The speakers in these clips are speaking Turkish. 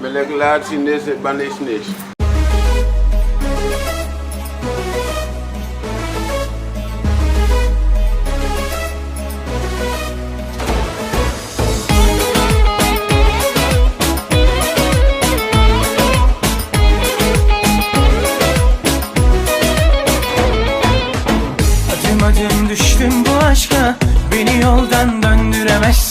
ma lekk laat si ndees bandees ndees Adım adım düştüm bu aşka Beni yoldan döndüremezsin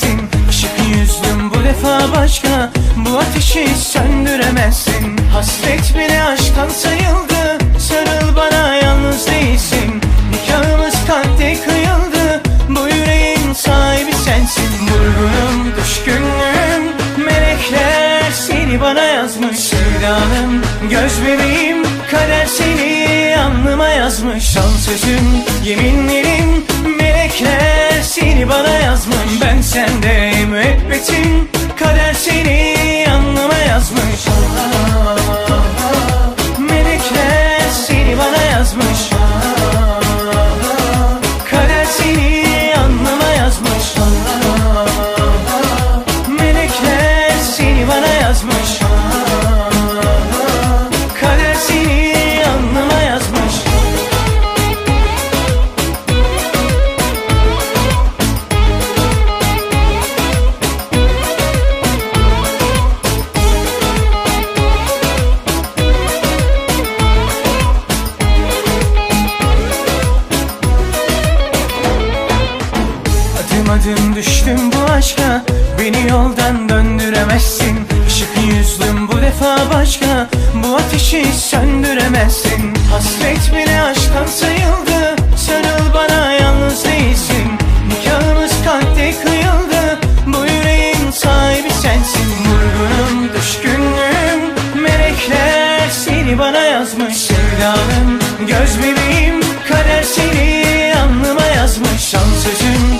defa başka Bu ateşi söndüremezsin. Hasret bile aşktan sayıldı Sarıl bana yalnız değilsin. Nikahımız kalpte kıyıldı Bu yüreğin sahibi sensin. Vurgunum, düşkünlüğüm Melekler seni bana yazmış. Sevdanım, göz bebeğim Kader seni alnıma yazmış. Son sözüm, yeminlerim Adım adım düştüm bu aşka. Beni yoldan döndüremezsin. Işık yüzlüm bu defa başka. Bu ateşi söndüremezsin. Hasret bile aşktan sayıldı. Sarıl bana yalnız değilsin. Nikahımız kalpte kıyıldı. Bu yüreğin sahibi sensin. Vurgunum, düşkünlüğüm Melekler seni bana yazmış. Sevdanım, göz bebeğim Kader seni alnıma yazmış. Son sözüm,